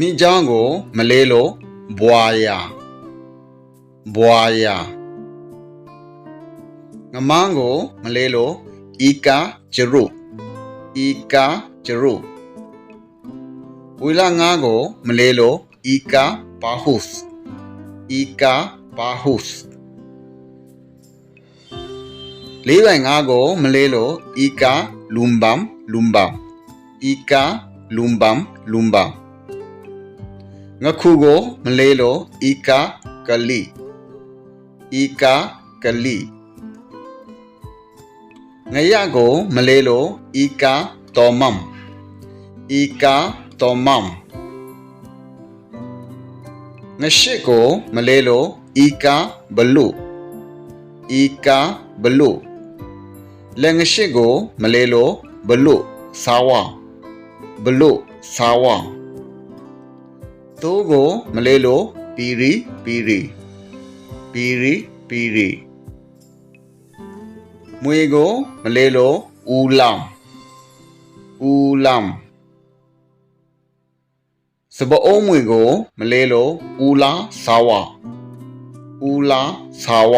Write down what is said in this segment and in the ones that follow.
မိချောင်းကို မလေးလို့ဘွာယာဘွာယာငမန်းကို မလေးလို့ဤကာဂျရုဤကာဂျရုဝီလာငါကို မလေးလို့ဤကာပါဟုစ်ဤကာပါဟုစ်လေးပိုင်ငါကို မလေးလို့ဤကာလုံဘမ်လုံဘမ်ဤကာလုံဘမ်လုံဘမ် ငါခုကိုမလေးလို့ဤကာကလီဤကာကလီငရကိုမလေးလို့ဤကာတော်မမ်ဤကာတော်မမ်ငရှိကိုမလေးလို့ဤကာဘလူဤကာဘလူလက်ငရှိကိုမလေးလို့ဘလူစာဝဘလူစာဝ သိုးကိုမလေးလို့ပီရီပီရီပီရီပီရီမွေကိုမလေးလို့ဦးလမ်ဦးလမ်စပအုံးမွေကိုမလေးလို့ဦးလာစာဝဦးလာစာဝ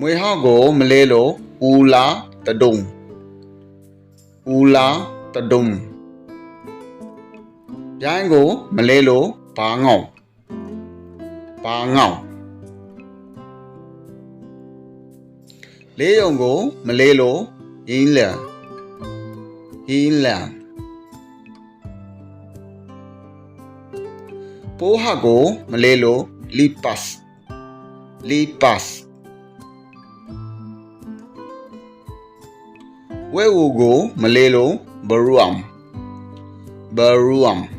မွေဟောက်ကိုမလေးလို့ဦးလာတဒုံဦးလာတဒုံ ပြိုင်းကိုမလေးလို့ဘာငောက်ဘာငောက်လေးယုံကိုမလေးလို့ရင်းလန်ရင်းလန်ပိုးဟကိုမလေးလို့လီပတ်လီပတ်ဝဲဝူကိုမလေးလို့ဘရူအမ်ဘရူအမ်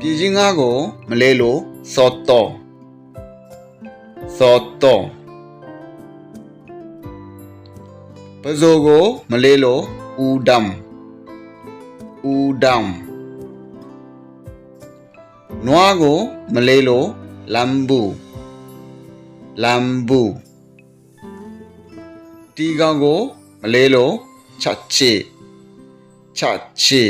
ပြည်ချင်းငါကိုမလေးလို့စောတောစောတောပဇိုကိုမလေးလို့ဦးဒမ်ဦးဒမ်နွားကိုမလေးလို့လမ်ဘူလမ်ဘူတီကောင်ကိုမလေးလို့ချက်ချေချက်ချေ